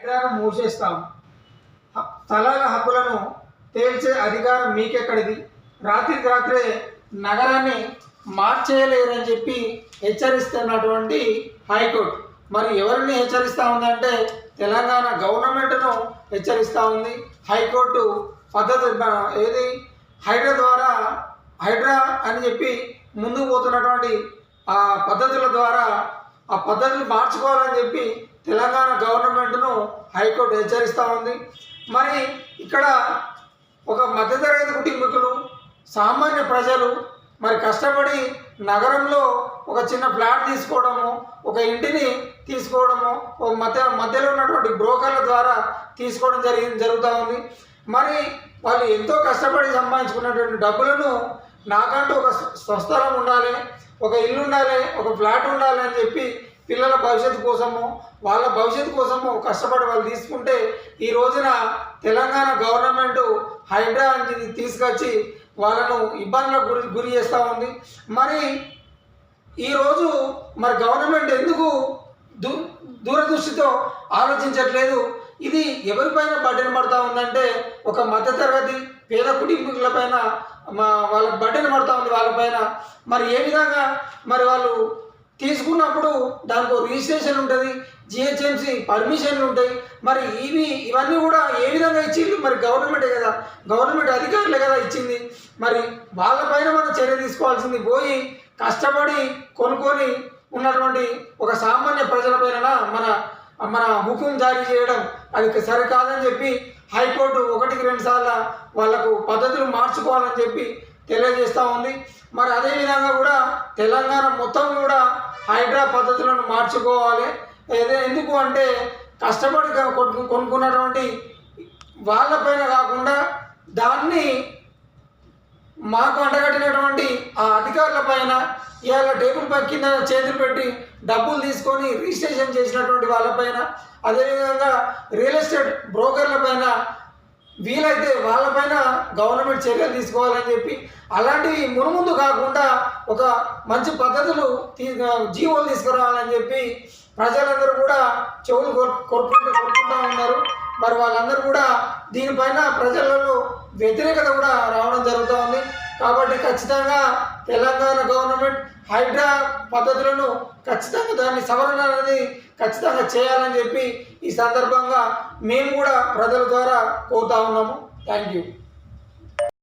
హైడ్రాను మూసేస్తాం. స్థలాల హక్కులను తేల్చే అధికారం మీకెక్కడిది? రాత్రికి రాత్రే నగరాన్ని మార్చేయలేరని చెప్పి హెచ్చరిస్తున్నటువంటి హైకోర్టు. మరి ఎవరిని హెచ్చరిస్తూ ఉందంటే తెలంగాణ గవర్నమెంట్ను హెచ్చరిస్తూ ఉంది. హైకోర్టు పద్ధతి ఏది? హైడ్రా ద్వారా హైడ్రా అని చెప్పి ముందుకు పోతున్నటువంటి ఆ పద్ధతుల ద్వారా ఆ పద్ధతిని మార్చుకోవాలని చెప్పి తెలంగాణ గవర్నమెంట్ను హైకోర్టు హెచ్చరిస్తూ ఉంది. మరి ఇక్కడ ఒక మధ్యతరగతి కుటుంబీకులు సామాన్య ప్రజలు మరి కష్టపడి నగరంలో ఒక చిన్న ఫ్లాట్ తీసుకోవడము ఒక ఇంటిని తీసుకోవడము ఒక మధ్య మధ్యలో ఉన్నటువంటి బ్రోకర్ల ద్వారా తీసుకోవడం జరిగి జరుగుతూ ఉంది. మరి వాళ్ళు ఎంతో కష్టపడి సంపాదించుకున్నటువంటి డబ్బులను నాకంటూ ఒక స్వస్థలం ఉండాలి. ఒక ఇల్లు ఉండాలి ఒక ఫ్లాట్ ఉండాలి అని చెప్పి పిల్లల భవిష్యత్తు కోసము వాళ్ళ భవిష్యత్తు కోసము కష్టపడి వాళ్ళు తీసుకుంటే ఈ రోజున తెలంగాణ గవర్నమెంట్ హైడ్రా అని తీసుకొచ్చి వాళ్ళను ఇబ్బందులకు గురి గురి చేస్తూ ఉంది. మరి ఈరోజు మరి గవర్నమెంట్ ఎందుకు దూ దూరదృష్టితో ఆలోచించట్లేదు? ఇది ఎవరిపైన బటన్ పడతా ఉందంటే ఒక మధ్యతరగతి పేద కుటుంబీకులపైన మా వాళ్ళ బటన్ పడతా ఉంది వాళ్ళపైన మరి ఏ విధంగా మరి వాళ్ళు తీసుకున్నప్పుడు దానికి రిజిస్ట్రేషన్ ఉంటుంది జిహెచ్ఎంసి పర్మిషన్లు ఉంటాయి. మరి ఇవి ఇవన్నీ కూడా ఏ విధంగా ఇచ్చింది మరి గవర్నమెంటే కదా గవర్నమెంట్ అధికారులే కదా ఇచ్చింది. మరి వాళ్ళపైన మనం చర్య తీసుకోవాల్సింది పోయి కష్టపడి కొనుక్కొని ఉన్నటువంటి ఒక సామాన్య ప్రజలపైన మన మన హుకుం జారీ చేయడం అది సరికాదని చెప్పి హైకోర్టు ఒకటికి రెండు సార్లు వాళ్ళకు పద్ధతులు మార్చుకోవాలని చెప్పి తెలియజేస్తూ ఉంది. మరి అదేవిధంగా కూడా తెలంగాణ మొత్తం కూడా హైడ్రా పద్ధతులను మార్చుకోవాలి. ఏదో ఎందుకు అంటే కష్టపడి కొను- కొనుక్కున్నటువంటి వాళ్ళపైన కాకుండా దాన్ని మాకు అంటగట్టినటువంటి ఆ అధికారుల పైన ఇవాళ టేబుల్ పై కింద చేతులు పెట్టి డబ్బులు తీసుకొని రిజిస్ట్రేషన్ చేసినటువంటి వాళ్ళపైన అదేవిధంగా రియల్ ఎస్టేట్ బ్రోకర్ల పైన వీలైతే వాళ్ళపైన గవర్నమెంట్ చర్యలు తీసుకోవాలని చెప్పి అలాంటివి మునుముందు కాకుండా ఒక మంచి పద్ధతులు తీ జీవోలు తీసుకురావాలని చెప్పి ప్రజలందరూ కూడా చెవులు కొర్ కొట్టుకుంటూ ఉన్నారు. మరి వాళ్ళందరూ కూడా దీనిపైన ప్రజలలో వ్యతిరేకత కూడా రావడం జరుగుతూ ఉంది. కాబట్టి ఖచ్చితంగా తెలంగాణ గవర్నమెంట్ హైడ్రా పద్ధతులను ఖచ్చితంగా దాన్ని సవరణ అనేది ఖచ్చితంగా చేయాలని చెప్పి ఈ సందర్భంగా మేము కూడా ప్రజల ద్వారా కోరుతా ఉన్నాము. Thank you.